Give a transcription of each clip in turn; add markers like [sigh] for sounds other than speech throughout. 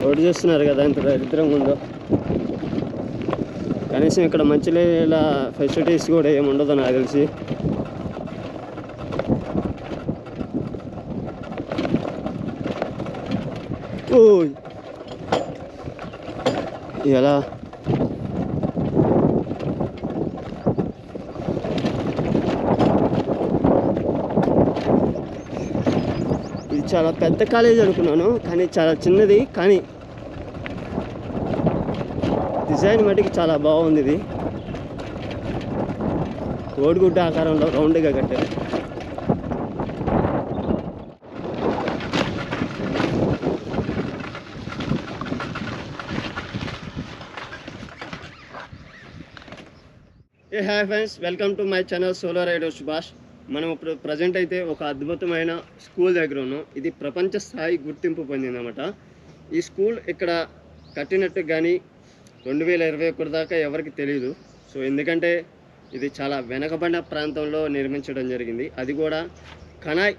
Road చూస్తున్నారు కదా ఇంత దరిద్రంగా ఉందో? కనీసం ఇక్కడ మంచినీళ్ళ ఫెసిలిటీస్ కూడా ఏమి ఉండదు నాకు తెలిసి. ఓయ్! ఎలా? చాలా పెద్ద కాలేజ్ అనుకున్నాను కానీ చాలా చిన్నది కానీ డిజైన్ మటుకు చాలా బాగుంది ఇది. కోడిగుడ్డ ఆకారంలో రౌండ్గా కట్టారు. ఏ hi friends welcome to my channel solo rider Subhash మనం ఇప్పుడు ప్రజెంట్ అయితే ఒక అద్భుతమైన స్కూల్ దగ్గర ఉన్నాం. ఇది ప్రపంచ స్థాయి గుర్తింపు పొందిందన్నమాట. ఈ స్కూల్ ఇక్కడ కట్టినట్టు కానీ రెండు వేల ఇరవై ఒకటి దాకా ఎవరికి తెలియదు సో ఎందుకంటే ఇది చాలా వెనకబడిన ప్రాంతంలో నిర్మించడం జరిగింది. అది కూడా కనాయ్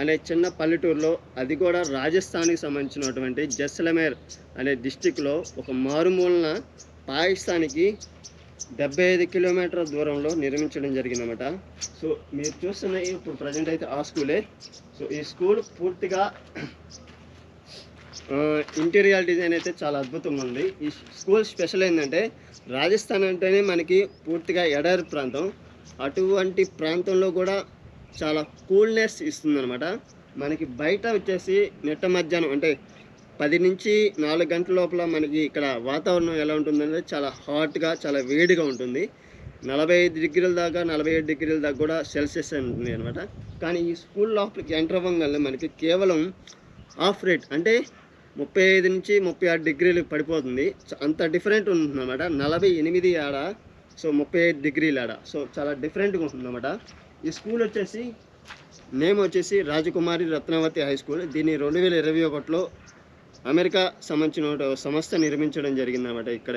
అనే చిన్న పల్లెటూరులో అది కూడా రాజస్థాన్కి సంబంధించినటువంటి జస్లమేర్ అనే డిస్టిక్లో ఒక మారుమూలన పాకిస్తాన్కి డెబ్బై ఐదు కిలోమీటర్ల దూరంలో నిర్మించడం జరిగిందన్నమాట. సో మీరు చూస్తున్న ఇప్పుడు ప్రజెంట్ అయితే ఆ స్కూలే సో ఈ స్కూల్ పూర్తిగా ఇంటీరియర్ డిజైన్ అయితే చాలా అద్భుతంగా ఉంది. ఈ స్కూల్ స్పెషల్ ఏంటంటే రాజస్థాన్ అంటేనే మనకి పూర్తిగా ఎడారి ప్రాంతం. అటువంటి ప్రాంతంలో కూడా చాలా కూల్నెస్ ఇస్తుందన్నమాట. మనకి బయట వచ్చేసి నిట్ట మధ్యాహ్నం అంటే పది నుంచి నాలుగు గంటల లోపల మనకి ఇక్కడ వాతావరణం ఎలా ఉంటుందంటే చాలా హాట్గా చాలా వేడిగా ఉంటుంది. నలభై ఐదు డిగ్రీల దాకా నలభై ఏడు డిగ్రీల దాకా కూడా సెల్సియస్ ఉంటుంది అనమాట కానీ ఈ స్కూల్ లోపలికి ఎంటర్ అవ్వగానే మనకి కేవలం ఆఫ్ రేట్ అంటే ముప్పై ఐదు నుంచి ముప్పై ఆరు డిగ్రీలు పడిపోతుంది. అంత డిఫరెంట్ ఉంటుందన్నమాట. నలభై ఎనిమిది ఆడ సో ముప్పై ఐదు డిగ్రీలు ఆడ. సో చాలా డిఫరెంట్గా ఉంటుందన్నమాట. ఈ స్కూల్ వచ్చేసి నేమ్ వచ్చేసి రాజకుమారి రత్నావతి హై స్కూల్. దీన్ని రెండు వేల ఇరవై ఒకటిలో అమెరికా సంబంధించిన సంస్థ నిర్మించడం జరిగిందన్నమాట ఇక్కడ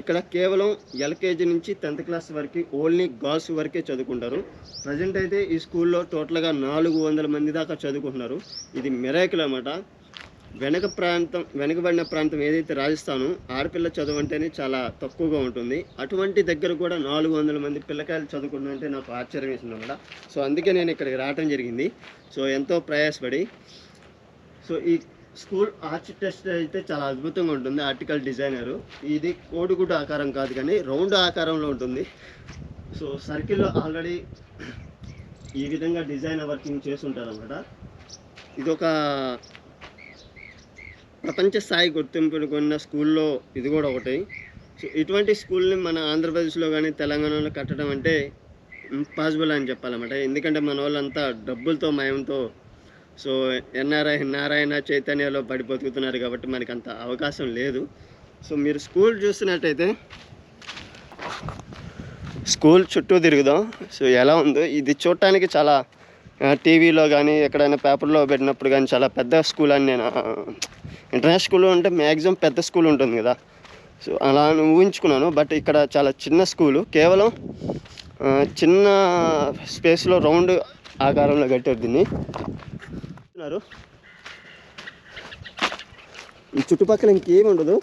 ఇక్కడ కేవలం ఎల్కేజీ నుంచి టెన్త్ క్లాస్ వరకు ఓన్లీ గర్ల్స్ వరకే చదువుకుంటారు. ప్రజెంట్ అయితే ఈ స్కూల్లో టోటల్గా నాలుగు వందల మంది దాకా చదువుకుంటున్నారు. ఇది మిరాకిల్ అనమాట వెనక ప్రాంతం వెనకబడిన ప్రాంతం ఏదైతే రాజస్థాను ఆడపిల్ల చదువు అంటేనే చాలా తక్కువగా ఉంటుంది. అటువంటి దగ్గర కూడా నాలుగు వందల మంది పిల్లకాయలు చదువుకుంటుందంటే నాకు ఆశ్చర్యం వేసింది అనమాట సో అందుకే నేను ఇక్కడికి రావటం జరిగింది. సో ఎంతో ప్రయాసపడి సో ఈ స్కూల్ ఆర్కిటెక్ట్ అయితే చాలా అద్భుతంగా ఉంటుంది ఆర్టికల్ డిజైనరు. ఇది కోడిగుడ్డు ఆకారం కాదు కానీ రౌండ్ ఆకారంలో ఉంటుంది. సో సర్కిల్లో ఆల్రెడీ ఈ విధంగా డిజైన్ వర్కింగ్ చేస్తుంటారు అనమాట ఇది ఒక ప్రపంచ స్థాయి గుర్తింపు కొన్న స్కూల్లో ఇది కూడా ఒకటి. సో ఇటువంటి స్కూల్ని మన ఆంధ్రప్రదేశ్లో కానీ తెలంగాణలో కట్టడం అంటే ఇంపాసిబుల్ అని చెప్పాలన్నమాట. ఎందుకంటే మన వాళ్ళంతా డబ్బులతో మయంతో సో ఎన్ఆర్ఐ నారాయణ చైతన్యలో పడి బతుకుతున్నారు కాబట్టి మనకి అంత అవకాశం లేదు. సో మీరు స్కూల్ చూస్తున్నట్టయితే స్కూల్ చుట్టూ తిరుగుదాం. సో ఎలా ఉందో ఇది చూడటానికి చాలా టీవీలో కానీ ఎక్కడైనా పేపర్లో పెట్టినప్పుడు కానీ చాలా పెద్ద స్కూల్ అని నేను ఇంటర్నేషనల్ స్కూల్ అంటే మ్యాక్సిమం పెద్ద స్కూల్ ఉంటుంది కదా. సో అలా ఊహించుకున్నాను. బట్ ఇక్కడ చాలా చిన్న స్కూలు. కేవలం చిన్న స్పేస్లో రౌండ్ ఆకారంలో కట్టారు దీన్ని. ఈ చుట్టుపక్కల ఇంకేమి ఉండదు.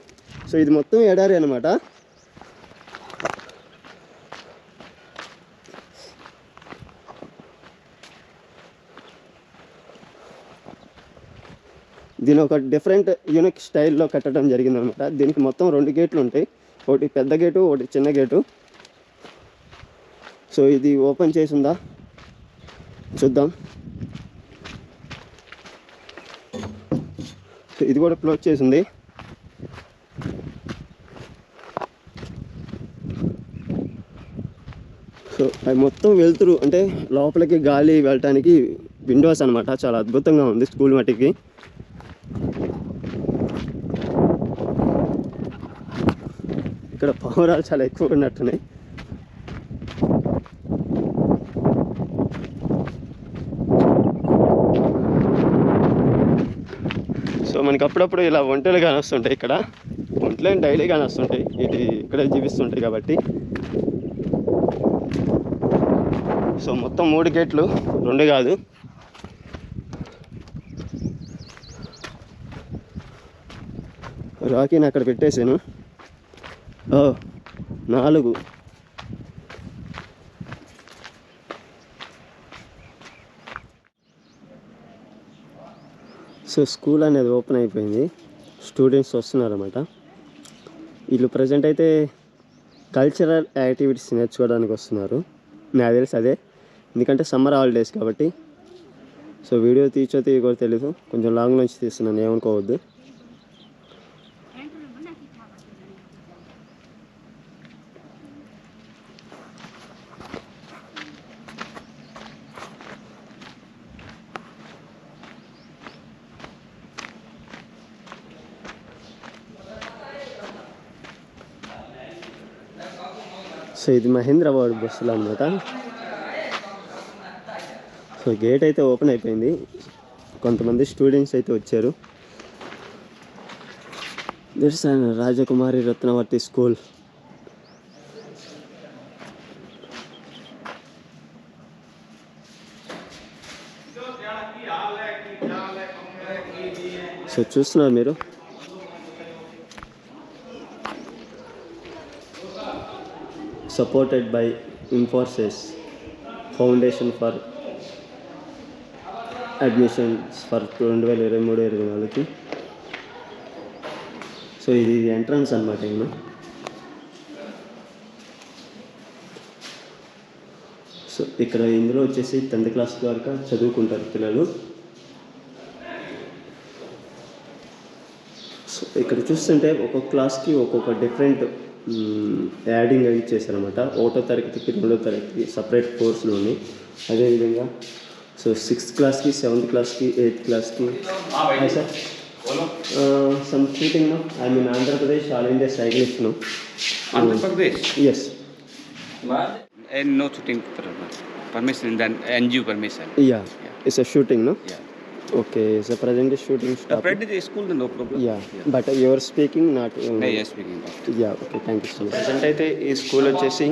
సో ఇది మొత్తం ఎడారి అనమాట దీని ఒక డిఫరెంట్ యూనిక్ స్టైల్లో కట్టడం జరిగిందనమాట దీనికి మొత్తం రెండు గేట్లు ఉంటాయి. ఒకటి పెద్ద గేటు ఒకటి చిన్న గేటు. సో ఇది ఓపెన్ చేసి ఉందా? చూద్దాం. సో ఇది కూడా క్లోజ్ చేసింది. సో అవి మొత్తం వెళ్తురు. అంటే లోపలికి గాలి వెళ్ళటానికి విండోస్ అనమాట చాలా అద్భుతంగా ఉంది స్కూల్ మట్టికి. ఇక్కడ పావురాలు చాలా ఎక్కువ ఉన్నట్టున్నాయి. మనకి అప్పుడప్పుడు ఇలా ఒంటెలు కానొస్తుంటాయి ఇక్కడ. ఒంటలే డైలీ కానొస్తుంటాయి ఇది ఇక్కడే జీవిస్తుంటాయి కాబట్టి. సో మొత్తం మూడు గేట్లు రెండు కాదు. రాకీని అక్కడ పెట్టేశాను. ఓ నాలుగు. సో స్కూల్ అనేది ఓపెన్ అయిపోయింది. స్టూడెంట్స్ వస్తున్నారన్నమాట. వీళ్ళు ప్రజెంట్ అయితే కల్చరల్ యాక్టివిటీస్ నేర్చుకోవడానికి వస్తున్నారు. నాకు తెలిసి అదే. ఎందుకంటే సమ్మర్ హాలిడేస్ కాబట్టి. సో వీడియో తీర్చో తీయకూడదు తెలీదు. కొంచెం లాంగ్ నుంచి తీస్తున్నాను ఏమనుకోవద్దు. సో ఇది మహేంద్రాబాద్ బస్సులు అనమాట సో గేట్ అయితే ఓపెన్ అయిపోయింది. కొంతమంది స్టూడెంట్స్ అయితే వచ్చారు. దిట్స్ రాజకుమారి రత్నవర్తి స్కూల్. సో చూస్తున్నారు మీరు? Supported by Infosys foundation for admissions for రెండు వేల ఇరవై మూడు ఇరవై నాలుగుకి. సో ఇది ఎంట్రన్స్ అనమాట ఇంకా సో ఇక్కడ ఇందులో వచ్చేసి టెన్త్ క్లాస్ వరకు చదువుకుంటారు పిల్లలు. సో ఇక్కడ చూస్తుంటే ఒక్కొక్క క్లాస్కి ఒక్కొక్క డిఫరెంట్ యాడింగ్ అవి ఇచ్చేసారనమాట ఒకటో తరగతికి రెండో తరగతికి సపరేట్ కోర్సులు ఉన్నాయి అదేవిధంగా సో సిక్స్త్ క్లాస్కి సెవెంత్ క్లాస్కి ఎయిత్ క్లాస్కి sir some shooting I mean Andhra Pradesh all India cyclist Pradesh. Yes no? Shooting per- permission, then NGO permission. Yeah it's shooting no Yeah. Okay so present shooting stop friend is school, no problem. Yeah but your speaking not Yeah, speaking. Yeah okay thank you so much present అయితే ఈ school వచ్చేసి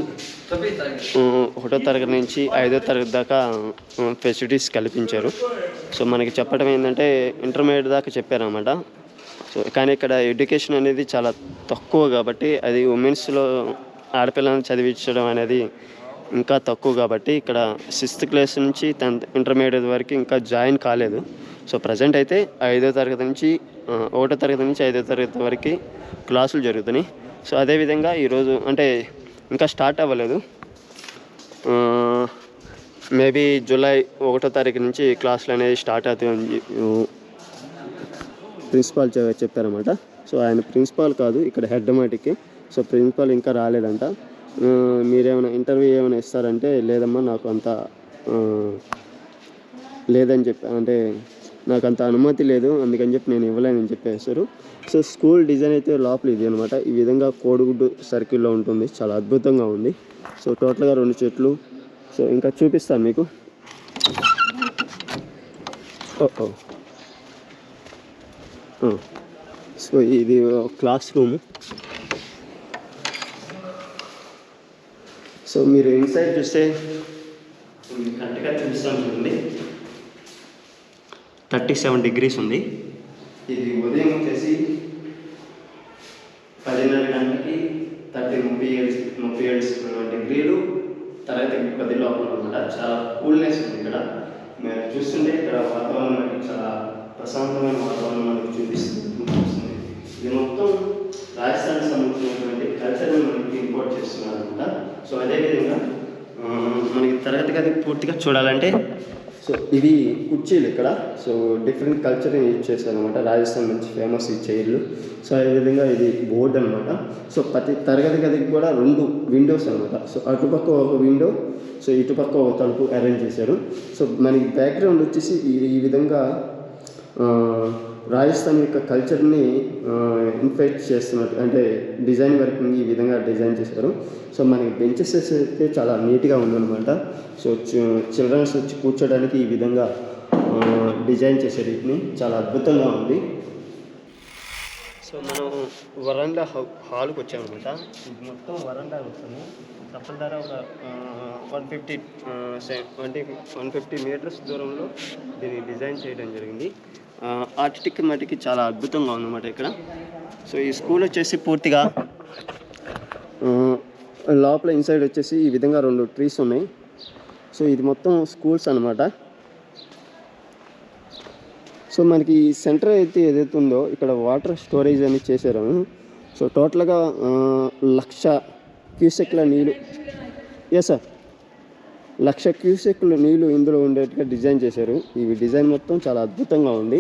ఆ, ఒకటో తరగతి నుంచి ఐదో తరగతి దాకా ఫెసిలిటీస్ కల్పించారు సో మనకి చెప్పడం ఏంటంటే ఇంటర్మీడియట్ దాకా చెప్పారన్నమాట సో కానీ ఇక్కడ ఎడ్యుకేషన్ అనేది చాలా తక్కువ కాబట్టి అది ఉమెన్స్లో ఆడపిల్లలను చదివించడం అనేది ఇంకా తక్కువ కాబట్టి ఇక్కడ సిక్స్త్ క్లాస్ నుంచి టెన్త్ ఇంటర్మీడియట్ వరకు ఇంకా జాయిన్ కాలేదు. సో ప్రజెంట్ అయితే ఐదో తరగతి నుంచి ఒకటో తరగతి నుంచి ఐదో తరగతి వరకు క్లాసులు జరుగుతున్నాయి. సో అదేవిధంగా ఈరోజు అంటే ఇంకా స్టార్ట్ అవ్వలేదు. మేబీ జూలై ఒకటో తారీఖు నుంచి క్లాసులు అనేది స్టార్ట్ అవుతాయని ప్రిన్సిపాల్ చెప్పారన్నమాట. సో ఆయన ప్రిన్సిపాల్ కాదు ఇక్కడ హెడ్ మాటికి. సో ప్రిన్సిపాల్ ఇంకా రాలేదంట. మీరేమైనా ఇంటర్వ్యూ ఏమైనా ఇస్తారంటే లేదమ్మా నాకు అంత లేదని చెప్పి అంటే నాకు అంత అనుమతి లేదు అందుకని చెప్పి నేను ఇవ్వలేనని చెప్పేశారు. సో స్కూల్ డిజైన్ అయితే లోపల ఇది అనమాట ఈ విధంగా కోడిగుడ్డు సర్కిల్లో ఉంటుంది. చాలా అద్భుతంగా ఉంది. సో టోటల్గా రెండు చెట్లు. సో ఇంకా చూపిస్తాను మీకు. ఓ ఓ సో ఇది క్లాస్ రూమ్. సో మీరు ఇన్సైడ్ చూస్తే కరెక్ట్గా చూపిస్తాను చూడండి. థర్టీ సెవెన్ డిగ్రీస్ ఉంది. ఇది ఉదయం వచ్చేసి పదిన్నర గంటలకి థర్టీ ముప్పై ఏడు ముప్పై ఏడు డిగ్రీలు తరగతి పది లోపల అనమాట చాలా కూల్నెస్ ఉంది ఇక్కడ. మీరు చూస్తుంటే ఇక్కడ వాతావరణం మనకి చాలా ప్రశాంతమైన వాతావరణం మనకి చూపిస్తుంది చూపిస్తుంది ఇది మొత్తం రాజస్థాన్ సంబంధించినటువంటి కల్చర్ని మనకి ఇంపోర్ట్ చేస్తున్నారు అనమాట సో అదేవిధంగా మనకి తరగతి గది పూర్తిగా చూడాలంటే సో ఇవి కుర్చీలు ఇక్కడ. సో డిఫరెంట్ కల్చర్ యూజ్ చేశారు అనమాట రాజస్థాన్ నుంచి ఫేమస్ ఈ చైర్లు. సో అదేవిధంగా ఇది బోర్డ్ అనమాట సో ప్రతి తరగతి గదికి కూడా రెండు విండోస్ అనమాట సో అటుపక్క ఒక విండో సో ఇటుపక్క ఒక తలుపు అరేంజ్ చేశారు. సో మనకి బ్యాక్గ్రౌండ్ వచ్చేసి ఈ విధంగా రాజస్థాన్ యొక్క కల్చర్ని ఇన్ఫెక్ట్ చేస్తున్నట్టు అంటే డిజైన్ వర్కింగ్ ఈ విధంగా డిజైన్ చేశారు. సో మనకి బెంచెస్ అయితే చాలా నీట్గా ఉందన్నమాట. సో చిల్డ్రన్స్ వచ్చి కూర్చోడానికి ఈ విధంగా డిజైన్ చేశారు వీటిని చాలా అద్భుతంగా ఉంది. సో మనం వరండా హాల్కి వచ్చామన్నమాట. ఇది మొత్తం వరండా వస్తుంది. తప్పనిసరి ఒక one fifty twenty one fifty meters దూరంలో దీన్ని డిజైన్ చేయడం జరిగింది. ఆర్టిటిక్ మటుకి చాలా అద్భుతంగా ఉందన్నమాట ఇక్కడ. సో ఈ స్కూల్ వచ్చేసి పూర్తిగా లోపల ఇన్సైడ్ వచ్చేసి ఈ విధంగా రెండు ట్రీస్ ఉన్నాయి. సో ఇది మొత్తం స్కూల్స్ అన్నమాట. సో మనకి ఈ సెంటర్ అయితే ఏదైతే ఉందో ఇక్కడ వాటర్ స్టోరేజ్ అని చేశారు. సో టోటల్గా లక్ష క్యూసెక్ల నీళ్ళు. ఎస్ సార్ లక్ష క్యూసెక్ల నీళ్ళు ఇందులో ఉండేట్టుగా డిజైన్ చేశారు. ఇవి డిజైన్ మొత్తం చాలా అద్భుతంగా ఉంది.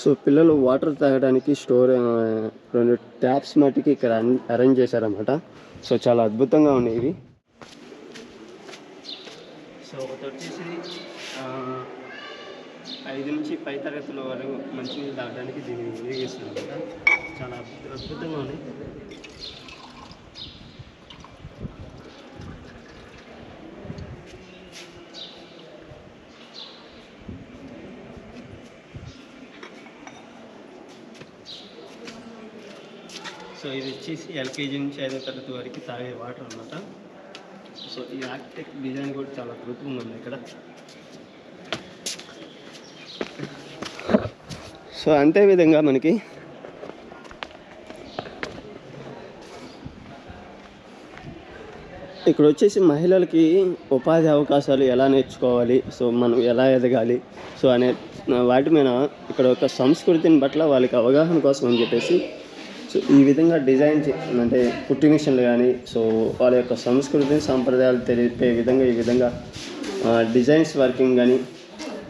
సో పిల్లలు వాటర్ తాగడానికి స్టోర్ రెండు ట్యాప్స్ మట్టికి ఇక్కడ అరేంజ్ చేశారన్నమాట. సో చాలా అద్భుతంగా ఉన్నాయి ఇవి సో ఒకటి వచ్చేసి ఆ, ఐదు నుంచి పై తరగతుల వరకు మంచినీళ్ళు తాగడానికి దీన్ని వినియోగిస్తారు చాలా అద్భుతంగా ఉంది. సో ఇది వచ్చేసి ఎల్కేజీ నుంచి ఐదో తరగతి వరకు తాగే వాటర్ అన్నమాట. సో ఈ ఆర్కిటెక్ట్ డిజైన్ కూడా చాలా అద్భుతంగా ఉంది ఇక్కడ. సో అంతే విధంగా మనకి ఇక్కడ వచ్చేసి మహిళలకి ఉపాధి అవకాశాలు ఎలా నేర్చుకోవాలి సో మనం ఎలా ఎదగాలి సో అనే వాటి మీద ఇక్కడ ఒక సంస్కృతిని బట్ల వాళ్ళకి అవగాహన కోసం అని చెప్పేసి సో ఈ విధంగా డిజైన్ చే- అంటే పుట్టి మిషన్లు కానీ సో వాళ్ళ యొక్క సంస్కృతిని సాంప్రదాయాలు తెలిపే విధంగా ఈ విధంగా డిజైన్స్ వర్కింగ్ కానీ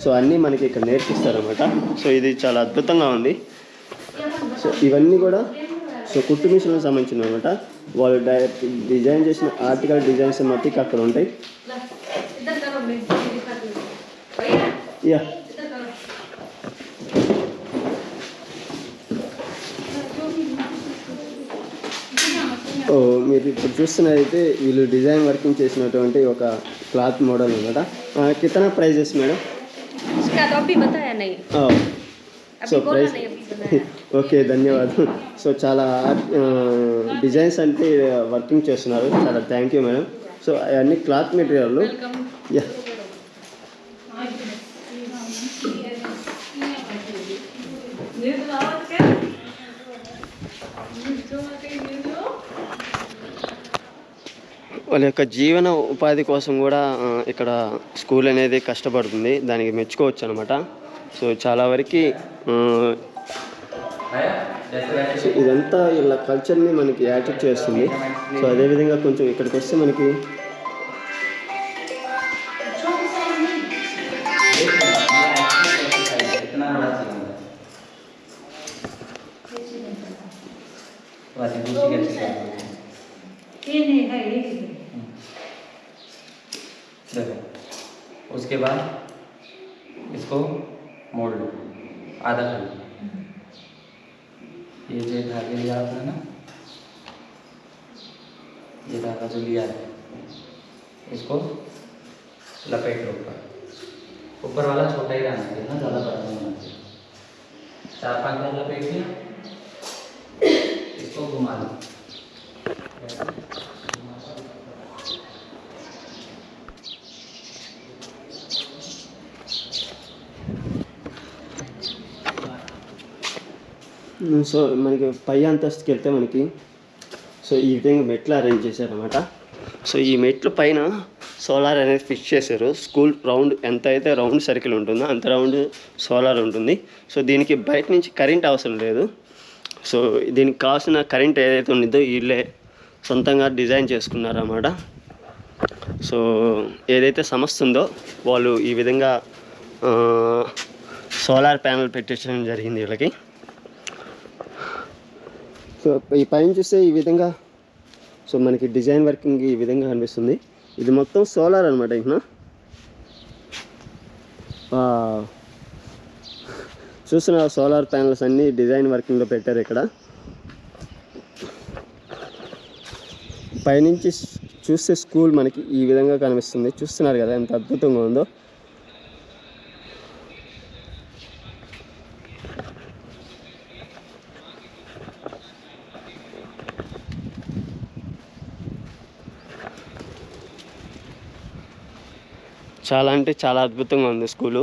సో అన్నీ మనకి ఇక్కడ నేర్పిస్తారనమాట సో ఇది చాలా అద్భుతంగా ఉంది. సో ఇవన్నీ కూడా సో కుట్టు మిషన్లకు సంబంధించిన అనమాట వాళ్ళు డిజైన్ చేసిన ఆర్టికల్ డిజైన్స్ మట్టికి అక్కడ ఉంటాయి. యా. ఓ మీరు ఇప్పుడు చూస్తున్నదైతే వీళ్ళు డిజైన్ వర్కింగ్ చేసినటువంటి ఒక క్లాత్ మోడల్ అనమాట కితనా ప్రైజెస్ మేడం? अभी बताया नहीं సో अभी बोला ప్రైస్ नहीं अभी बताया [laughs] ఓకే ధన్యవాదాలు సో చాలా డిజైన్స్ అంటే వర్కింగ్ చేస్తున్నారు చాలా థ్యాంక్ యూ మేడం సో అవన్నీ క్లాత్ మెటీరియల్ वेलकम యా వాళ్ళ యొక్క జీవన ఉపాధి కోసం కూడా ఆ, ఇక్కడ స్కూల్ అనేది కష్టపడుతుంది దానికి మెచ్చుకోవచ్చు అనమాట సో చాలా వరకు సో ఇదంతా ఇలా కల్చర్ని మనకి యాక్టివ్ చేస్తుంది సో అదేవిధంగా కొంచెం ఇక్కడికి వస్తే మనకి इतना बड़ा चाहिए बाद इसको मोड़ लो, आधा कर ये जो धागे लिया आपने ना, ये धागा जो लिया है, इसको लपेट लो ऊपर। ऊपर वाला छोटा ही रहना चाहिए ना, ज़्यादा बड़ा नहीं होना चाहिए। चार पाँच बार लपेट लिया, इसको घुमा लो। సో మనకి పై అంతస్తుకి వెళ్తే మనకి సో ఈ విధంగా మెట్లు అరేంజ్ చేశారనమాట సో ఈ మెట్లు పైన సోలార్ అనేది ఫిక్స్ చేశారు. స్కూల్ రౌండ్ ఎంత అయితే రౌండ్ సర్కిల్ ఉంటుందో అంత రౌండ్ సోలార్ ఉంటుంది. సో దీనికి బయట నుంచి కరెంట్ అవసరం లేదు. సో దీనికి కావాల్సిన కరెంట్ ఏదైతే ఉండిద్దో వీళ్ళే సొంతంగా డిజైన్ చేసుకున్నారన్నమాట. సో ఏదైతే సమస్య ఉందో వాళ్ళు ఈ విధంగా సోలార్ ప్యానల్ పెట్టించడం జరిగింది వీళ్ళకి. సో ఈ పైన చూస్తే ఈ విధంగా సో మనకి డిజైన్ వర్కింగ్ ఈ విధంగా కనిపిస్తుంది. ఇది మొత్తం సోలార్ అనమాట ఇంకా చూసిన సోలార్ ప్యానల్స్ అన్నీ డిజైన్ వర్కింగ్లో పెట్టారు ఇక్కడ. పైనుంచి చూస్తే స్కూల్ మనకి ఈ విధంగా కనిపిస్తుంది. చూస్తున్నారు కదా ఎంత అద్భుతంగా ఉందో. చాలా అంటే చాలా అద్భుతంగా ఉంది స్కూలు.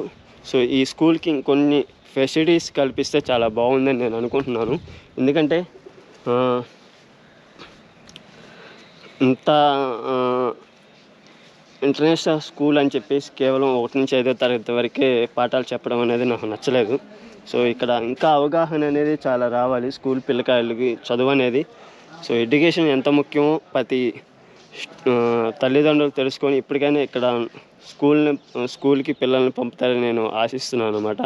సో ఈ స్కూల్కి ఇంకొన్ని ఫెసిలిటీస్ కల్పిస్తే చాలా బాగుందని నేను అనుకుంటున్నాను. ఎందుకంటే ఇంత ఇంటర్నేషనల్ స్కూల్ అని చెప్పేసి కేవలం ఒకటి నుంచి ఐదో తరగతి వరకే పాఠాలు చెప్పడం అనేది నాకు నచ్చలేదు. సో ఇక్కడ ఇంకా అవగాహన అనేది చాలా రావాలి స్కూల్ పిల్లకాయలకి చదువు అనేది. సో ఎడ్యుకేషన్ ఎంత ముఖ్యమో ప్రతి తల్లిదండ్రులు తెలుసుకొని ఇప్పటికైనా ఇక్కడ స్కూల్ని స్కూల్కి పిల్లల్ని పంపుతారని నేను ఆశిస్తున్నాను అనమాట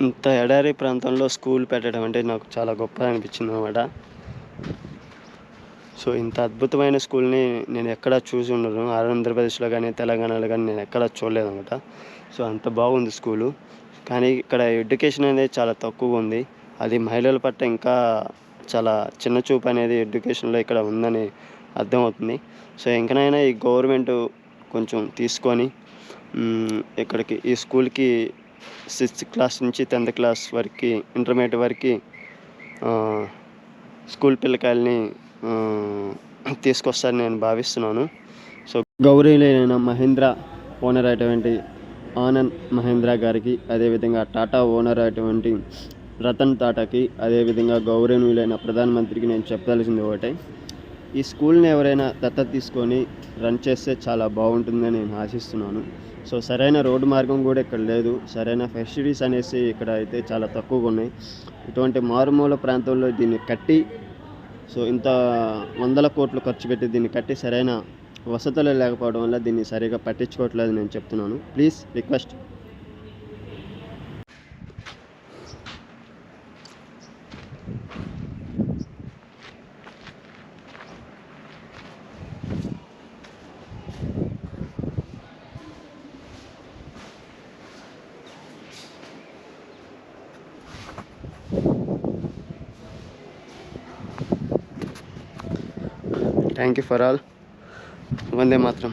ఇంత ఎడారి ప్రాంతంలో స్కూల్ పెట్టడం అంటే నాకు చాలా గొప్ప అనిపించింది అనమాట సో ఇంత అద్భుతమైన స్కూల్ని నేను ఎక్కడ చూసి ఉండను. ఆంధ్రప్రదేశ్లో కానీ తెలంగాణలో కానీ నేను ఎక్కడ చూడలేదు అనమాట సో అంత బాగుంది స్కూలు. కానీ ఇక్కడ ఎడ్యుకేషన్ అనేది చాలా తక్కువ ఉంది. అది మహిళల పట్ల ఇంకా చాలా చిన్న చూపు అనేది ఎడ్యుకేషన్లో ఇక్కడ ఉందని అర్థమవుతుంది. సో ఇంకనైనా ఈ గవర్నమెంట్ కొంచెం తీసుకొని ఇక్కడికి ఈ స్కూల్కి సిక్స్త్ క్లాస్ నుంచి టెన్త్ క్లాస్ వరకు ఇంటర్మీడియట్ వరకు స్కూల్ పిల్లకాయల్ని తీసుకొస్తారని నేను భావిస్తున్నాను. సో గౌరీలైన మహేంద్ర ఓనర్ అయినటువంటి ఆనంద్ మహేంద్ర గారికి అదేవిధంగా టాటా ఓనర్ అయినటువంటి రతన్ టాటాకి అదేవిధంగా గౌరవనీయులైన ప్రధానమంత్రికి నేను చెప్పదలసింది ఒకటే. ఈ స్కూల్ని ఎవరైనా దత్తత తీసుకొని రన్ చేస్తే చాలా బాగుంటుందని నేను ఆశిస్తున్నాను. సో సరైన రోడ్డు మార్గం కూడా ఇక్కడ లేదు. సరైన ఫెసిలిటీస్ అనేసి ఇక్కడ అయితే చాలా తక్కువగా ఉన్నాయి. ఇటువంటి మారుమూల ప్రాంతంలో దీన్ని కట్టి సో ఇంత వందల కోట్లు ఖర్చు పెట్టి దీన్ని కట్టి సరైన వసతులు లేకపోవడం వల్ల దీన్ని సరిగా పట్టించుకోవట్లేదు నేను చెప్తున్నాను. Please request thank you for all వందే మాత్రం